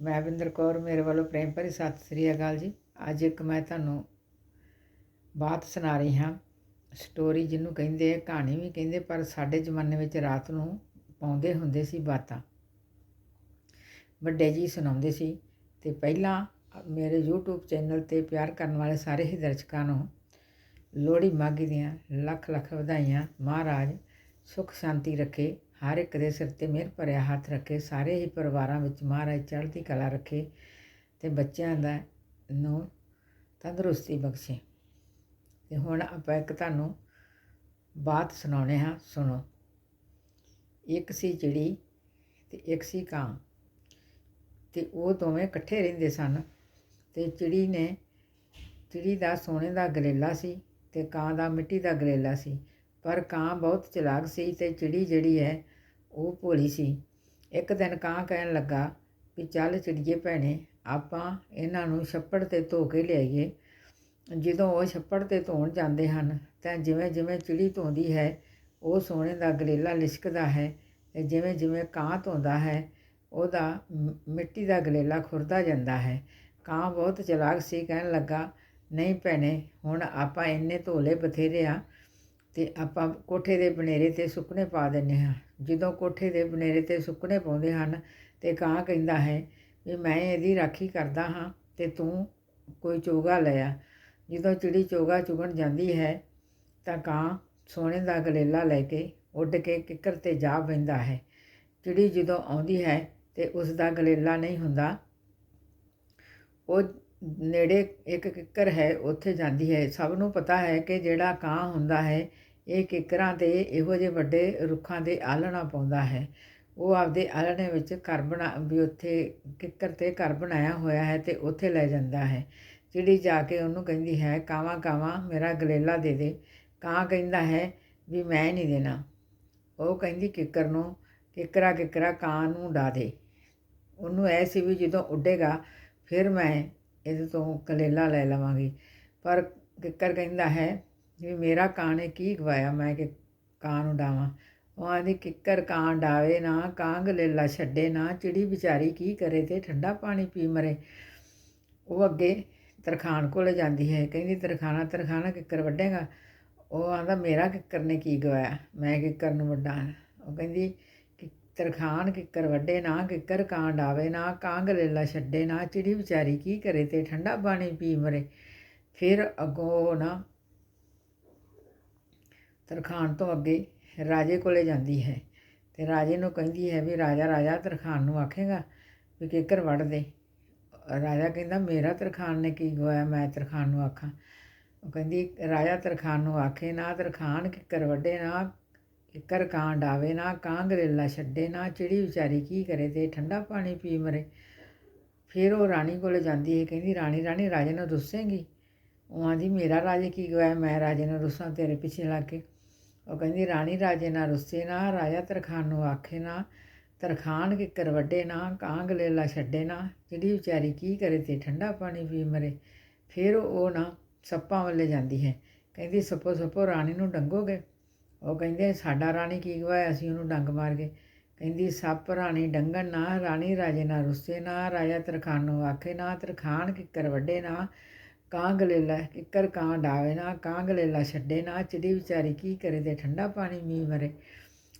ਮੈਂ ਵਿੰਦਰ ਕੌਰ, ਮੇਰੇ ਵੱਲੋਂ ਪ੍ਰੇਮ ਭਰੀ ਸਤਿ ਸ੍ਰੀ ਅਕਾਲ ਜੀ। ਅੱਜ ਇੱਕ ਮੈਂ ਤੁਹਾਨੂੰ ਬਾਤ ਸੁਣਾ ਰਹੀ ਹਾਂ। ਸਟੋਰੀ ਜਿਹਨੂੰ ਕਹਿੰਦੇ ਆ, ਕਹਾਣੀ ਵੀ ਕਹਿੰਦੇ, ਪਰ ਸਾਡੇ ਜ਼ਮਾਨੇ ਵਿੱਚ ਰਾਤ ਨੂੰ ਪਾਉਂਦੇ ਹੁੰਦੇ ਸੀ ਬਾਤਾਂ। ਵੱਡੇ ਜੀ ਸੁਣਾਉਂਦੇ ਸੀ ਤੇ ਪਹਿਲਾਂ ਮੇਰੇ YouTube ਚੈਨਲ ਤੇ ਪਿਆਰ ਕਰਨ ਵਾਲੇ ਸਾਰੇ ਹੀ ਦਰਸ਼ਕਾਂ ਨੂੰ ਲੋਹੜੀ ਮਾਘੀ ਦੀਆਂ ਲੱਖ ਲੱਖ ਵਧਾਈਆਂ। ਮਹਾਰਾਜ ਸੁਖ ਸ਼ਾਂਤੀ ਰੱਖੇ। ਹਰ ਇੱਕ ਦੇ ਸਿਰ ਤੇ ਮਿਹਰ ਭਰਿਆ ਹੱਥ ਰੱਖੇ, ਸਾਰੇ ਹੀ ਪਰਿਵਾਰਾਂ ਵਿੱਚ ਮਹਾਰਾਜ ਚੜ੍ਹਦੀ ਕਲਾ ਰੱਖੇ ਤੇ ਬੱਚਿਆਂ ਦਾ ਨੂੰ ਤੰਦਰੁਸਤੀ ਬਖਸ਼ੇ। ਤੇ ਹੁਣ ਆਪਾਂ ਇੱਕ ਤੁਹਾਨੂੰ ਬਾਤ ਸੁਣਾਉਣੇ ਹਾਂ, ਸੁਣੋ। ਇੱਕ ਸੀ ਚਿੜੀ ਤੇ ਇੱਕ ਸੀ ਕਾਂ ਤੇ ਉਹ ਦੋਵੇਂ ਇਕੱਠੇ ਰਹਿੰਦੇ ਸਨ ਤੇ ਚਿੜੀ ਨੇ, ਚਿੜੀ ਦਾ ਸੋਨੇ ਦਾ ਗਲੇਲਾ ਸੀ ਤੇ ਕਾਂ ਦਾ ਮਿੱਟੀ ਦਾ ਗਲੇਲਾ ਸੀ। ਪਰ ਕਾਂ ਬਹੁਤ ਚਲਾਕ ਸੀ ਤੇ ਚਿੜੀ ਜਿਹੜੀ ਹੈ ਉਹ ਭੋਲੀ ਸੀ। ਇੱਕ ਦਿਨ ਕਾਂ ਕਹਿਣ ਲੱਗਾ ਵੀ ਚੱਲ ਚਿੜੀਏ ਭੈਣੇ, ਆਪਾਂ ਇਹਨਾਂ ਨੂੰ ਛੱਪੜ ਤੇ ਧੋ ਕੇ ਲਿਆਈਏ। ਜਦੋਂ ਉਹ ਛੱਪੜ ਤੇ ਧੋਣ ਜਾਂਦੇ ਹਨ, ਤਾਂ ਜਿਵੇਂ ਜਿਵੇਂ ਚਿੜੀ ਧੋਂਦੀ ਹੈ, ਉਹ ਸੋਨੇ ਦਾ ਗਲੇਲਾ ਲਿਸ਼ਕਦਾ ਹੈ ਤੇ ਜਿਵੇਂ ਜਿਵੇਂ ਕਾਂ ਧੋਂਦਾ ਹੈ, ਉਹਦਾ ਮਿੱਟੀ ਦਾ ਗਲੇਲਾ ਖੁਰਦਾ ਜਾਂਦਾ ਹੈ। ਕਾਂ ਬਹੁਤ ਚਲਾਕ ਸੀ, ਕਹਿਣ ਲੱਗਾ, ਨਹੀਂ ਭੈਣੇ, ਹੁਣ ਆਪਾਂ ਇੰਨੇ ਧੋਲੇ ਬਥੇਰੇ ਆ ਤੇ ਆਪਾਂ ਕੋਠੇ ਦੇ ਬਨੇਰੇ ਤੇ ਸੁੱਕਣੇ ਪਾ ਦਿੰਨੇ ਹਾਂ। ਜਦੋਂ ਕੋਠੇ ਦੇ ਬਨੇਰੇ ਤੇ ਸੁੱਕਣੇ ਪਾਉਂਦੇ ਹਨ ਤੇ ਕਾਂ ਕਹਿੰਦਾ ਹੈ ਵੀ ਮੈਂ ਇਹਦੀ ਰਾਖੀ ਕਰਦਾ ਹਾਂ ਤੇ ਤੂੰ ਕੋਈ ਚੋਗਾ ਲੈ ਆ। ਜਦੋਂ ਚਿੜੀ ਚੋਗਾ ਚੁਗਣ ਜਾਂਦੀ ਹੈ ਤਾਂ ਕਾਂ ਸੋਨੇ ਦਾ ਗਲੇਲਾ ਲੈ ਕੇ ਉੱਡ ਕੇ ਕਿੱਕਰ ਤੇ ਜਾ ਬੈਂਦਾ ਹੈ। ਚਿੜੀ ਜਦੋਂ ਆਉਂਦੀ ਹੈ ਤੇ ਉਸ ਦਾ ਗਲੇਲਾ ਨਹੀਂ ਹੁੰਦਾ, ਉਹ ਨੇੜੇ ਇੱਕ ਕਿੱਕਰ ਹੈ, ਉੱਥੇ ਜਾਂਦੀ ਹੈ। ਸਭ ਨੂੰ ਪਤਾ ਹੈ ਕਿ ਜਿਹੜਾ ਕਾਂ ਹੁੰਦਾ ਹੈ ਇਹ ਕਿੱਕਰਾਂ ਤੇ ਇਹੋ ਜਿਹੇ ਵੱਡੇ ਰੁੱਖਾਂ ਦੇ ਆਲਣਾ ਪਾਉਂਦਾ ਹੈ। ਉਹ ਆਪਦੇ ਆਲਣੇ ਵਿੱਚ ਘਰ ਬਣਾ, ਵੀ ਉੱਥੇ ਕਿੱਕਰ ਤੇ ਘਰ ਬਣਾਇਆ ਹੋਇਆ ਹੈ ਤੇ ਉੱਥੇ ਲੈ ਜਾਂਦਾ ਹੈ। ਚਿੜੀ ਜਾ ਕੇ ਉਹਨੂੰ ਕਹਿੰਦੀ ਹੈ, ਕਾਵਾਂ ਕਾਵਾਂ, ਮੇਰਾ ਗਲੇਲਾ ਦੇ ਦੇ। ਕਾਂ ਕਹਿੰਦਾ ਹੈ, ਵੀ ਮੈਂ ਨਹੀਂ ਦੇਣਾ। ਉਹ ਕਹਿੰਦੀ ਕਿੱਕਰ ਨੂੰ, ਕਿੱਕਰਾ ਕਿੱਕਰਾ, ਕਾਂ ਨੂੰ ਡਾ ਦੇ। ਉਹਨੂੰ ਐ ਸੀ ਵੀ ਜਦੋਂ ਉੱਡੇਗਾ, ਫਿਰ ਮੈਂ ਇਹਦੇ ਤੋਂ ਗਲੇਲਾ ਲੈ ਲਵਾਂਗੀ। ਪਰ ਕਿੱਕਰ ਕਹਿੰਦਾ ਹੈ ਵੀ ਮੇਰਾ ਕਾਂ ਨੇ ਕੀ ਗਵਾਇਆ, ਮੈਂ ਕਿ ਕਾਂ ਨੂੰ ਡਾਵਾਂ ਉਹ ਆਂਦੀ ਕਿੱਕਰ ਕਾਂ ਡਾਵੇ ਨਾ, ਕਾਂਗ ਲੇਲਾ ਛੱਡੇ ਨਾ, ਚਿੜੀ ਵਿਚਾਰੀ ਕੀ ਕਰੇ ਤੇ ਠੰਡਾ ਪਾਣੀ ਪੀ ਮਰੇ। ਉਹ ਅੱਗੇ ਤਰਖਾਨ ਕੋਲ ਜਾਂਦੀ ਹੈ, ਕਹਿੰਦੀ ਤਰਖਾਨਾ ਤਰਖਾਨਾ ਕਿੱਕਰ ਵੱਢੇਗਾ? ਉਹ ਆਂਦਾ ਮੇਰਾ ਕਿੱਕਰ ਨੇ ਕੀ ਗਵਾਇਆ? ਮੈਂ ਕਿੱਕਰ ਨੂੰ ਵੱਢਾਂ। ਉਹ ਕਹਿੰਦੀ, ਕਿ ਤਰਖਾਨ ਕਿੱਕਰ ਵੱਡੇ ਨਾ, ਕਿੱਕਰ ਕਾਂ ਡਾਵੇ ਨਾ, ਕਾਂਗ ਗਲੇਲਾ ਛੱਡੇ ਨਾ, ਚਿੜੀ ਵਿਚਾਰੀ ਕੀ ਕਰੇ ਤੇ ਠੰਡਾ ਪਾਣੀ ਪੀ ਮਰੇ? ਫਿਰ ਅੱਗੋਂ ਨਾ ਤਰਖਾਣ ਤੋਂ ਅੱਗੇ ਰਾਜੇ ਕੋਲੇ ਜਾਂਦੀ ਹੈ ਤੇ ਰਾਜੇ ਨੂੰ ਕਹਿੰਦੀ ਹੈ ਵੀ ਰਾਜਾ ਰਾਜਾ ਤਰਖਾਣ ਨੂੰ ਆਖੇਗਾ ਵੀ ਕਿੱਕਰ ਵੱਢ ਦੇ। ਰਾਜਾ ਕਹਿੰਦਾ, ਮੇਰਾ ਤਰਖਾਣ ਨੇ ਕੀ ਗਵਾਇਆ ਮੈਂ ਤਰਖਾਣ ਨੂੰ ਆਖਾਂ। ਉਹ ਕਹਿੰਦੀ, ਰਾਜਾ ਤਰਖਾਣ ਨੂੰ ਆਖੇ ਨਾ, ਤਰਖਾਣ ਕਿੱਕਰ ਵੱਡੇ ਨਾ, ਕਿੱਕਰ ਕਾਂ ਡਾਵੇ ਨਾ, ਕਾਂ ਗਰੇਲਾ ਛੱਡੇ ਨਾ, ਚਿੜੀ ਵਿਚਾਰੀ ਕੀ ਕਰੇ ਤੇ ਠੰਡਾ ਪਾਣੀ ਪੀ ਮਰੇ। ਫਿਰ ਉਹ ਰਾਣੀ ਕੋਲ ਜਾਂਦੀ ਹੈ, ਕਹਿੰਦੀ, ਰਾਣੀ ਰਾਣੀ, ਰਾਜੇ ਨੂੰ ਰੁੱਸੇਗੀ ਉਹ ਆਂਦੀ, ਮੇਰਾ ਰਾਜੇ ਕੀ ਗਵਾਇਆ ਮੈਂ ਰਾਜੇ ਨੂੰ ਰੁੱਸਾਂ ਤੇਰੇ ਪਿੱਛੇ ਲੱਗ ਕੇ। ਉਹ ਕਹਿੰਦੀ, ਰਾਣੀ ਰਾਜੇ ਨਾਲ ਰੁੱਸੇ ਨਾ, ਰਾਜਾ ਤਰਖਾਨ ਨੂੰ ਆਖੇ ਨਾ ਤਰਖਾਨ ਕਿੱਕਰ ਵੱਡੇ ਨਾ, ਕਾਂਗ ਗਲੇਲਾ ਛੱਡੇ ਨਾ, ਜਿਹੜੀ ਵਿਚਾਰੀ ਕੀ ਕਰੇ ਤੇ ਠੰਡਾ ਪਾਣੀ ਪੀ ਮਰੇ, ਫਿਰ ਉਹ ਨਾ ਸੱਪਾਂ ਵੱਲੇ ਜਾਂਦੀ ਹੈ। ਕਹਿੰਦੀ, ਸੱਪੋ ਸੱਪੋ, ਰਾਣੀ ਨੂੰ ਡੰਗੋਗੇ? ਉਹ ਕਹਿੰਦੇ, ਸਾਡਾ ਰਾਣੀ ਕੀ ਗਵਾਇਆ ਅਸੀਂ ਉਹਨੂੰ ਡੰਗ ਮਾਰ ਗਏ ਕਹਿੰਦੀ, ਸੱਪ ਰਾਣੀ ਡੰਗਣ ਨਾ, ਰਾਣੀ ਰਾਜੇ ਨਾਲ ਰੁੱਸੇ ਨਾ, ਰਾਜਾ ਤਰਖਾਨ ਨੂੰ ਆਖੇ ਨਾ ਤਰਖਾਨ ਕਿੱਕਰ ਵੱਡੇ ਨਾ ਕਾਂ ਗਲੇਲਾ ਕਿੱਕਰ ਕਾਂ ਡਾਵੇ ਨਾ ਕਾਂ ਗਲੇਲਾ ਛੱਡੇ ਨਾ ਚਿੜੀ ਵਿਚਾਰੀ ਕੀ ਕਰੇ ਤੇ ਠੰਡਾ ਪਾਣੀ ਮੀ ਮਰੇ।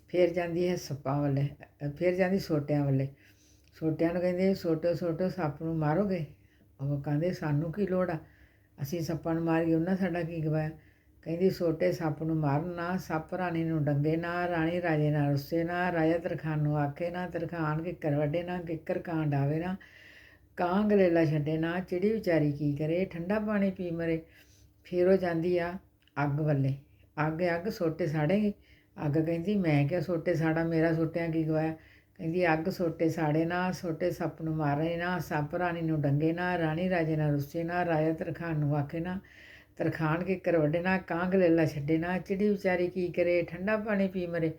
ਫਿਰ ਜਾਂਦੀ ਹੈ ਸੱਪਾਂ ਵੱਲੇ ਅ, ਫਿਰ ਜਾਂਦੀ ਸੋਟਿਆਂ ਵੱਲੇ। ਸੋਟਿਆਂ ਨੂੰ ਕਹਿੰਦੇ ਸੋਟੋ ਸੋਟੋ ਸੱਪ ਨੂੰ ਮਾਰੋਗੇ? ਉਹ ਕਹਿੰਦੇ ਸਾਨੂੰ ਕੀ ਲੋੜ ਆ? ਅਸੀਂ ਸੱਪਾਂ ਨੂੰ ਮਾਰ ਗਏ ਉਹਨਾਂ ਸਾਡਾ ਕੀ ਗਵਾਇਆ ਕਹਿੰਦੀ ਸੋਟੇ ਸੱਪ ਨੂੰ ਮਾਰਨ ਨਾ ਸੱਪ ਰਾਣੀ ਨੂੰ ਡੰਗੇ ਨਾ ਰਾਣੀ ਰਾਜੇ ਨਾਲ ਰੁੱਸੇ ਨਾ ਰਾਜਾ ਤਰਖਾਨ ਨੂੰ ਆਖੇ ਨਾ ਤਰਖਾਨ ਕਿੱਕਰ ਵੱਡੇ ਨਾ ਕਿੱਕਰ ਕਾਂ ਡਾਵੇ ਨਾ ਕਾਂ ਗਲੇਲਾ ਛੱਡੇ ਨਾ, ਚਿੜੀ ਵਿਚਾਰੀ ਕੀ ਕਰੇ? ਠੰਡਾ ਪਾਣੀ ਪੀ ਮਰੇ। ਫਿਰ ਉਹ ਜਾਂਦੀ ਆ ਅੱਗ ਵੱਲੇ। ਅੱਗ ਅੱਗ ਸੋਟੇ ਸਾੜੇਗੀ ਅੱਗ ਕਹਿੰਦੀ, ਮੈਂ ਕਿਹਾ ਸੋਟੇ ਸਾੜਾ, ਮੇਰਾ ਸੋਟਿਆਂ ਕੀ ਗਵਾਇਆ? ਕਹਿੰਦੀ, ਅੱਗ ਸੋਟੇ ਸਾੜੇ ਨਾ, ਸੋਟੇ ਸੱਪ ਨੂੰ ਮਾਰੇ ਨਾ, ਸੱਪ ਰਾਣੀ ਨੂੰ ਡੰਗੇ ਨਾ, ਰਾਣੀ ਰਾਜੇ ਨਾਲ ਰੁੱਸੇ ਨਾ, ਰਾਜਾ ਤਰਖਾਨ ਨੂੰ ਆਖੇ ਨਾ ਤਰਖਾਨ ਕੇ ਕਰ ਨਾ ਕਾਂ ਗਲੇਲਾ ਛੱਡੇ ਨਾ, ਚਿੜੀ ਵਿਚਾਰੀ ਕੀ ਕਰੇ? ਠੰਡਾ ਪਾਣੀ ਪੀ ਮਰੇ।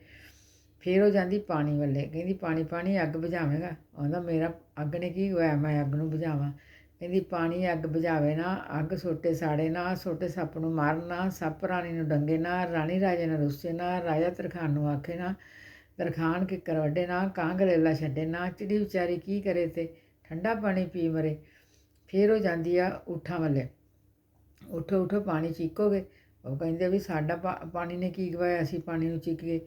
ਫਿਰ ਉਹ ਜਾਂਦੀ ਪਾਣੀ ਵੱਲੇ, ਕਹਿੰਦੀ ਪਾਣੀ ਪਾਣੀ ਅੱਗ ਬੁਝਾਵੇਂਗਾ? ਆਂਦਾ ਮੇਰਾ ਅੱਗ ਨੇ ਕੀ ਹੋਇਆ? ਮੈਂ ਅੱਗ ਨੂੰ ਬੁਝਾਵਾਂ। ਕਹਿੰਦੀ, ਪਾਣੀ ਅੱਗ ਬੁਝਾਵੇ ਨਾ, ਅੱਗ ਸੋਟੇ ਸਾੜੇ ਨਾ, ਸੋਟੇ ਸੱਪ ਨੂੰ ਮਾਰਨ ਨਾ, ਸੱਪ ਰਾਣੀ ਨੂੰ ਡੰਗੇ ਨਾ, ਰਾਣੀ ਰਾਜੇ ਨਾਲ ਰੁੱਸੇ ਨਾ, ਰਾਜਾ ਤਰਖਾਨ ਨੂੰ ਆਖੇ ਨਾ ਤਰਖਾਨ ਕਿੱਕਰ ਵੱਡੇ ਨਾ, ਕਾਂ ਗਲੇਲਾ ਛੱਡੇ ਨਾ, ਚਿੜੀ ਵਿਚਾਰੀ ਕੀ ਕਰੇ ਤੇ ਠੰਡਾ ਪਾਣੀ ਪੀ ਮਰੇ। ਫਿਰ ਉਹ ਜਾਂਦੀ ਆ ਊਠਾਂ ਵੱਲੇ। ਉਠੋ ਉਠੋ, ਪਾਣੀ ਚੀਕੋਗੇ। ਉਹ ਕਹਿੰਦੇ ਵੀ ਸਾਡਾ ਪਾ- ਪਾਣੀ ਨੇ ਕੀ ਗਵਾਇਆ ਅਸੀਂ ਪਾਣੀ ਨੂੰ ਚੀਕੀਏ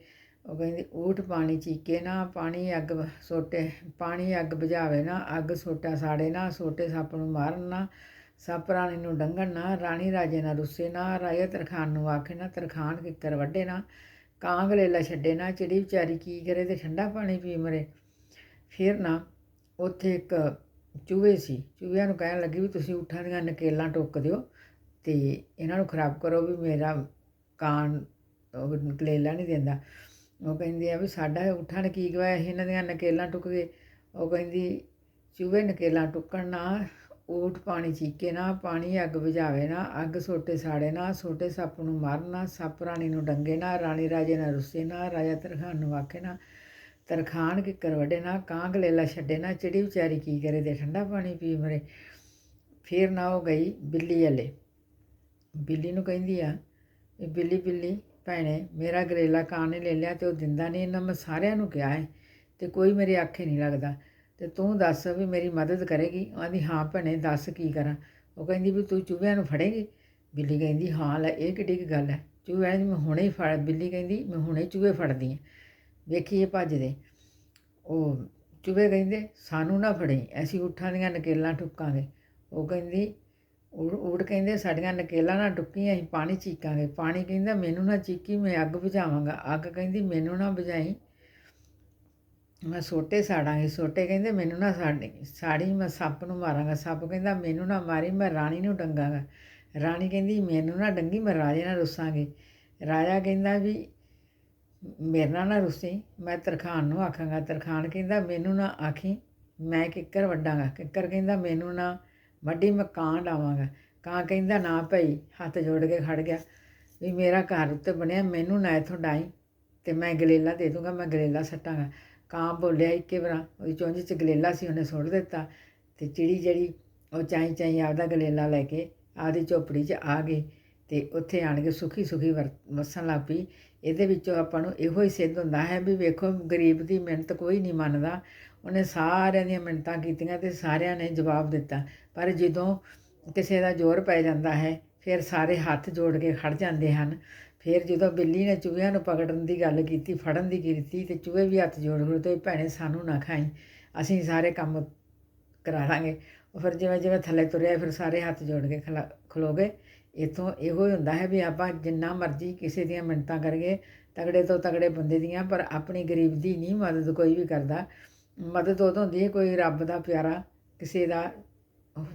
ਉਹ ਕਹਿੰਦੀ, ਊਠ ਪਾਣੀ ਚੀਕੇ ਨਾ, ਪਾਣੀ ਅੱਗ ਬ- ਸੋਟੇ, ਪਾਣੀ ਅੱਗ ਬੁਝਾਵੇ ਨਾ, ਅੱਗ ਸੋਟਾ ਸਾੜੇ ਨਾ, ਸੋਟੇ ਸੱਪ ਨੂੰ ਮਾਰਨ ਨਾ, ਸੱਪ ਰਾਣੀ ਨੂੰ ਡੰਗਣ ਨਾ, ਰਾਣੀ ਰਾਜੇ ਨਾਲ ਰੁੱਸੇ ਨਾ, ਰਾਜਾ ਤਰਖਾਨ ਨੂੰ ਆਖੇ ਨਾ ਤਰਖਾਨ ਕਿੱਕਰ ਵੱਡੇ ਨਾ ਕਾਂਗ ਲੇਲਾ ਛੱਡੇ ਨਾ, ਚਿੜੀ ਵਿਚਾਰੀ ਕੀ ਕਰੇ ਤੇ ਠੰਡਾ ਪਾਣੀ ਪੀ ਮਰੇ। ਫਿਰ ਨਾ ਉੱਥੇ ਇੱਕ ਚੂਹੇ ਸੀ, ਚੂਹਿਆਂ ਨੂੰ ਕਹਿਣ ਲੱਗੀ ਵੀ ਤੁਸੀਂ ਊਠਾਂ ਦੀਆਂ ਨਕੇਲਾਂ ਟੁੱਕ ਦਿਓ ਤੇ ਇਹਨਾਂ ਨੂੰ ਖਰਾਬ ਕਰੋ ਵੀ ਮੇਰਾ ਕਾਨ ਉਹ ਨਕੇਲਾ ਨਹੀਂ ਦਿੰਦਾ। ਉਹ ਕਹਿੰਦੀ ਆ ਵੀ ਸਾਡਾ ਊਠਾਂ ਨੇ ਕੀ ਗਵਾਇਆ ਸੀ, ਇਹਨਾਂ ਦੀਆਂ ਨਕੇਲਾਂ ਟੁੱਕ ਗਏ ਉਹ ਕਹਿੰਦੀ, ਚੂਹੇ ਨਕੇਲਾਂ ਟੁੱਕਣ ਨਾ, ਊਠ ਪਾਣੀ ਚੀਕੇ ਨਾ, ਪਾਣੀ ਅੱਗ ਬੁਝਾਵੇ ਨਾ, ਅੱਗ ਸੋਟੇ ਸਾੜੇ ਨਾ, ਸੋਟੇ ਸੱਪ ਨੂੰ ਮਾਰਨਾ ਸੱਪ ਰਾਣੀ ਨੂੰ ਡੰਗੇ ਨਾ, ਰਾਣੀ ਰਾਜੇ ਨਾਲ ਰੁੱਸੇ ਨਾ, ਰਾਜਾ ਤਰਖਾਨ ਨੂੰ ਆਖੇ ਨਾ ਤਰਖਾਨ ਕੀ ਕਰਵੜੇ ਨਾ, ਕਾਂਗ ਲੇਲਾ ਛੱਡੇ ਨਾ, ਚਿੜੀ ਵਿਚਾਰੀ ਕੀ ਕਰੇ ਤੇ ਠੰਡਾ ਪਾਣੀ ਪੀ ਮਰੇ। ਫਿਰ ਨਾ ਉਹ ਗਈ ਬਿੱਲੀ ਵਾਲੇ। ਬਿੱਲੀ ਨੂੰ ਕਹਿੰਦੀ ਆ, ਵੀ ਬਿੱਲੀ ਬਿੱਲੀ ਭੈਣੇ, ਮੇਰਾ ਗਰੇਲਾ ਕਾਂ ਨੇ ਲੈ ਲਿਆ ਤੇ ਉਹ ਦਿੰਦਾ ਨਹੀਂ ਇਹਨਾਂ ਮੈਂ ਸਾਰਿਆਂ ਨੂੰ ਕਿਹਾ ਹੈ ਤੇ ਕੋਈ ਮੇਰੇ ਆਖੇ ਨਹੀਂ ਲੱਗਦਾ। ਤੇ ਤੂੰ ਦੱਸ ਵੀ ਮੇਰੀ ਮਦਦ ਕਰੇਗੀ? ਆਂਦੀ, ਹਾਂ ਭੈਣੇ, ਦੱਸ ਕੀ ਕਰਾਂ? ਉਹ ਕਹਿੰਦੀ ਵੀ ਤੂੰ ਚੂਹਿਆਂ ਨੂੰ ਫੜੇਗੀ? ਬਿੱਲੀ ਕਹਿੰਦੀ, ਹਾਂ ਲੈ, ਇਹ ਕਿੱਡੀ ਕੁ ਗੱਲ ਹੈ। ਚੂਹਿਆਂ ਨੂੰ ਮੈਂ ਹੁਣੇ ਹੀ ਫੜ, ਬਿੱਲੀ ਕਹਿੰਦੀ, ਮੈਂ ਹੁਣੇ ਚੂਹੇ ਫੜਦੀ ਹਾਂ। ਵੇਖੀਏ ਭੱਜਦੇ ਉਹ ਚੂਹੇ ਕਹਿੰਦੇ, ਸਾਨੂੰ ਨਾ ਫੜੀ, ਅਸੀਂ ਊਠਾਂ ਦੀਆਂ ਨਕੇਲਾਂ ਠੁੱਕਾਂਗੇ। ਉਹ ਕਹਿੰਦੀ ਊੜ ਊੜ ਕਹਿੰਦੇ ਸਾਡੀਆਂ ਨਕੇਲਾਂ ਨਾ ਡੁੱਕੀਆਂ, ਅਸੀਂ ਪਾਣੀ ਚੀਕਾਂਗੇ। ਪਾਣੀ ਕਹਿੰਦਾ, ਮੈਨੂੰ ਨਾ ਚੀਕੀ, ਮੈਂ ਅੱਗ ਬੁਝਾਵਾਂਗਾ। ਅੱਗ ਕਹਿੰਦੀ, ਮੈਨੂੰ ਨਾ ਬੁਝਾਈ। ਮੈਂ ਸੋਟੇ ਸਾੜਾਂਗੀ। ਸੋਟੇ ਕਹਿੰਦੇ, ਮੈਨੂੰ ਨਾ ਸਾੜੀ ਸਾੜੀ ਮੈਂ ਸੱਪ ਨੂੰ ਮਾਰਾਂਗਾ। ਸੱਪ ਕਹਿੰਦਾ, ਮੈਨੂੰ ਨਾ ਮਾਰੀ, ਮੈਂ ਰਾਣੀ ਨੂੰ ਡੰਗਾਂਗਾ। ਰਾਣੀ ਕਹਿੰਦੀ, ਮੈਨੂੰ ਨਾ ਡੰਗੀ, ਮੈਂ ਰਾਜੇ ਨਾਲ ਰੁੱਸਾਂਗੀ। ਰਾਜਾ ਕਹਿੰਦਾ ਵੀ, ਮੇਰੇ ਨਾਲ ਨਾ ਰੁੱਸੀ, ਮੈਂ ਤਰਖਾਨ ਨੂੰ ਆਖਾਂਗਾ। ਤਰਖਾਨ ਕਹਿੰਦਾ, ਮੈਨੂੰ ਨਾ ਆਖੀ, ਮੈਂ ਕਿੱਕਰ ਵੱਡਾਂਗਾ ਕਿੱਕਰ ਕਹਿੰਦਾ, ਮੈਨੂੰ ਨਾ ਵੱਡੀ ਮੈਂ ਕਾਂ ਡਾਵਾਂਗਾ ਕਾਂ ਕਹਿੰਦਾ, ਨਾ ਭਾਈ, ਹੱਥ ਜੋੜ ਕੇ ਖੜ ਗਿਆ। ਵੀ ਮੇਰਾ ਘਰ ਉੱਤੇ ਬਣਿਆ, ਮੈਨੂੰ ਨਾ ਇੱਥੋਂ ਡਾਈ ਤੇ ਮੈਂ ਗਲੇਲਾ ਦੇ ਦੂੰਗਾ, ਮੈਂ ਗਲੇਲਾ ਸੱਟਾਂਗਾ। ਕਾਂ ਬੋਲਿਆ ਇੱਕੇ ਵਾਰ ਉਹਦੀ ਚੁੰਝ 'ਚ ਗਲੇਲਾ ਸੀ, ਉਹਨੇ ਸੁੱਟ ਦਿੱਤਾ ਤੇ ਚਿੜੀ ਜਿਹੜੀ, ਉਹ ਚਾਈ ਚਾਈ ਆਪਦਾ ਗਲੇਲਾ ਲੈ ਕੇ ਆਪਦੀ ਝੋਪੜੀ 'ਚ ਆ ਗਈ ਤੇ ਉੱਥੇ ਆਣ ਕੇ ਸੁਖੀ ਸੁਖੀ ਵਰ- ਵਸਣ ਲੱਗ ਪਈ। ਇਹਦੇ ਵਿੱਚੋਂ ਆਪਾਂ ਨੂੰ ਇਹੋ ਹੀ ਸਿੱਧ ਹੁੰਦਾ ਹੈ ਵੀ ਵੇਖੋ, ਗਰੀਬ ਦੀ ਮਿਹਨਤ ਕੋਈ ਨਹੀਂ ਮੰਨਦਾ। ਉਹਨੇ ਸਾਰਿਆਂ ਦੀਆਂ ਮਿੰਨਤਾਂ ਕੀਤੀਆਂ ਤੇ ਸਾਰਿਆਂ ਨੇ ਜਵਾਬ ਦਿੱਤਾ। ਪਰ ਜਦੋਂ ਕਿਸੇ ਦਾ ਜ਼ੋਰ ਪੈ ਜਾਂਦਾ ਹੈ, ਫਿਰ ਸਾਰੇ ਹੱਥ ਜੋੜ ਕੇ ਖੜ ਜਾਂਦੇ ਹਨ। ਫਿਰ ਜਦੋਂ ਬਿੱਲੀ ਨੇ ਚੂਹਿਆਂ ਨੂੰ ਪਕੜਨ ਦੀ ਗੱਲ ਕੀਤੀ, ਫੜਨ ਦੀ ਕੀਤੀ ਤੇ ਚੂਹੇ ਵੀ ਹੱਥ ਜੋੜ ਖੜੋ ਤੇ ਭੈਣੇ ਸਾਨੂੰ ਨਾ ਖਾਈ। ਅਸੀਂ ਸਾਰੇ ਕੰਮ ਕਰਾ ਲਾਂਗੇ। ਫਿਰ ਜਿਵੇਂ ਜਿਵੇਂ ਥੱਲੇ ਤੁਰਿਆ, ਫਿਰ ਸਾਰੇ ਹੱਥ ਜੋੜ ਕੇ ਖਲਾ ਖਲੋ ਗਏ। ਇਥੋਂ ਇਹੋ ਹੀ ਹੁੰਦਾ ਹੈ ਵੀ ਆਪਾਂ ਜਿੰਨਾ ਮਰਜ਼ੀ ਕਿਸੇ ਦੀਆਂ ਮਿੰਨਤਾਂ ਕਰੀਏ, ਤਗੜੇ ਤੋਂ ਤਗੜੇ ਬੰਦੇ ਦੀਆਂ, ਪਰ ਆਪਣੀ ਗਰੀਬ ਦੀ ਨਹੀਂ ਮਦਦ ਕੋਈ ਵੀ ਕਰਦਾ। ਮਦਦ ਉਦੋਂ ਹੁੰਦੀ ਹੈ ਕੋਈ ਰੱਬ ਦਾ ਪਿਆਰਾ ਕਿਸੇ ਦਾ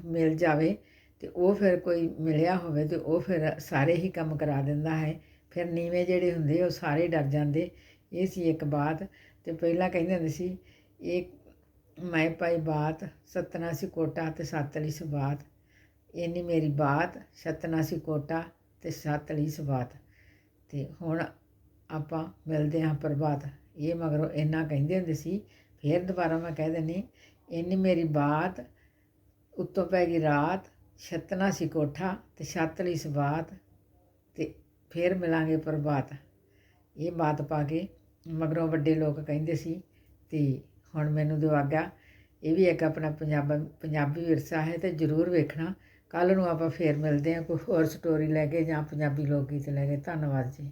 ਮਿਲ ਜਾਵੇ ਤੇ ਉਹ ਫਿਰ ਕੋਈ ਮਿਲਿਆ ਹੋਵੇ ਤੇ ਉਹ ਫਿਰ ਸਾਰੇ ਹੀ ਕੰਮ ਕਰਾ ਦਿੰਦਾ ਹੈ। ਫਿਰ ਨੀਵੇਂ ਜਿਹੜੇ ਹੁੰਦੇ ਉਹ ਸਾਰੇ ਡਰ ਜਾਂਦੇ। ਇਹ ਸੀ ਇੱਕ ਬਾਤ ਤੇ ਪਹਿਲਾਂ ਕਹਿੰਦੇ ਹੁੰਦੇ ਸੀ, ਇਹ ਮੈਂ ਪਾਈ ਬਾਤ, ਸਤਨਾ ਸੀ ਕੋਟਾ ਤੇ ਸਤਲੀ ਸਬਾਤ ਇੰਨੀ ਮੇਰੀ ਬਾਤ, ਸਤਨਾ ਸੀ ਕੋਟਾ ਤੇ ਸਤਲੀ ਸਬਾਤ ਤੇ ਹੁਣ ਆਪਾਂ ਮਿਲਦੇ ਹਾਂ ਪ੍ਰਭਾਤ। ਇਹ ਮਗਰੋਂ ਇੰਨਾ ਕਹਿੰਦੇ ਹੁੰਦੇ ਸੀ ਫਿਰ ਦੁਬਾਰਾ ਮੈਂ ਕਹਿ ਦਿੰਦੀ, ਇੰਨੀ ਮੇਰੀ ਬਾਤ, ਉੱਤੋਂ ਪੈ ਗਈ ਰਾਤ ਛਤਨਾ ਸੀ ਕੋਠਾ ਤੇ ਛੱਤ ਲਈ ਸਬਾਤ ਤੇ ਫਿਰ ਮਿਲਾਂਗੇ ਪ੍ਰਭਾਤ। ਇਹ ਬਾਤ ਪਾ ਕੇ ਮਗਰੋਂ ਵੱਡੇ ਲੋਕ ਕਹਿੰਦੇ ਸੀ ਤੇ ਹੁਣ ਮੈਨੂੰ ਦਿਓ ਇਹ ਵੀ ਇੱਕ ਆਪਣਾ ਪੰਜਾਬ, ਪੰਜਾਬੀ ਵਿਰਸਾ ਹੈ ਤੇ ਜ਼ਰੂਰ ਵੇਖਣਾ ਕੱਲ ਨੂੰ ਆਪਾਂ ਫੇਰ ਮਿਲਦੇ ਹਾਂ, ਕੋਈ ਹੋਰ ਸਟੋਰੀ ਲੈ ਕੇ ਜਾਂ ਪੰਜਾਬੀ ਲੋਕ ਗੀਤ ਲੈ ਕੇ। ਧੰਨਵਾਦ ਜੀ।